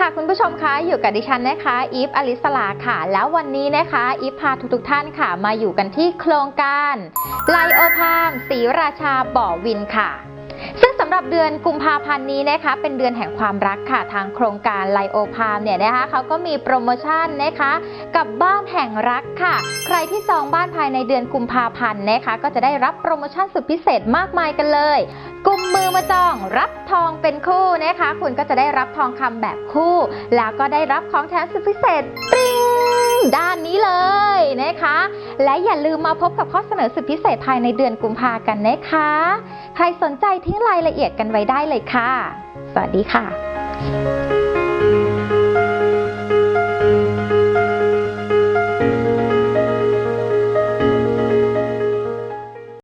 ค่ะคุณผู้ชมคะอยู่กับดิฉันนะคะอีฟอลิสลาค่ะ แล้ววันนี้นะคะอีฟพาทุกๆท่านค่ะ มาอยู่กันที่โครงการไลโอพามศรีราชาบ่อวินค่ะ ซึ่งสำหรับเดือนกุมภาพันธ์นี้นะคะ เป็นเดือนแห่งความรักค่ะทางโครงการไลโอพามเนี่ยนะคะเขาก็มีโปรโมชั่นนะคะ กับบ้านแห่งรักค่ะ ใครที่จองบ้านภายในเดือนกุมภาพันธ์นะคะ ก็จะได้รับโปรโมชั่นสุดพิเศษมากมายกันเลยกุม มือมาจองรับทองเป็นคู่นะคะ คุณก็จะได้รับทองคำแบบคู่ แล้วก็ได้รับของแถมสุดพิเศษปิ้งด้านนี้เลยนะคะ และอย่าลืมมาพบกับข้อเสนอสุดพิเศษภายในเดือนกุมภากันนะคะ ใครสนใจทิ้งรายละเอียดกันไว้ได้เลยค่ะ สวัสดีค่ะ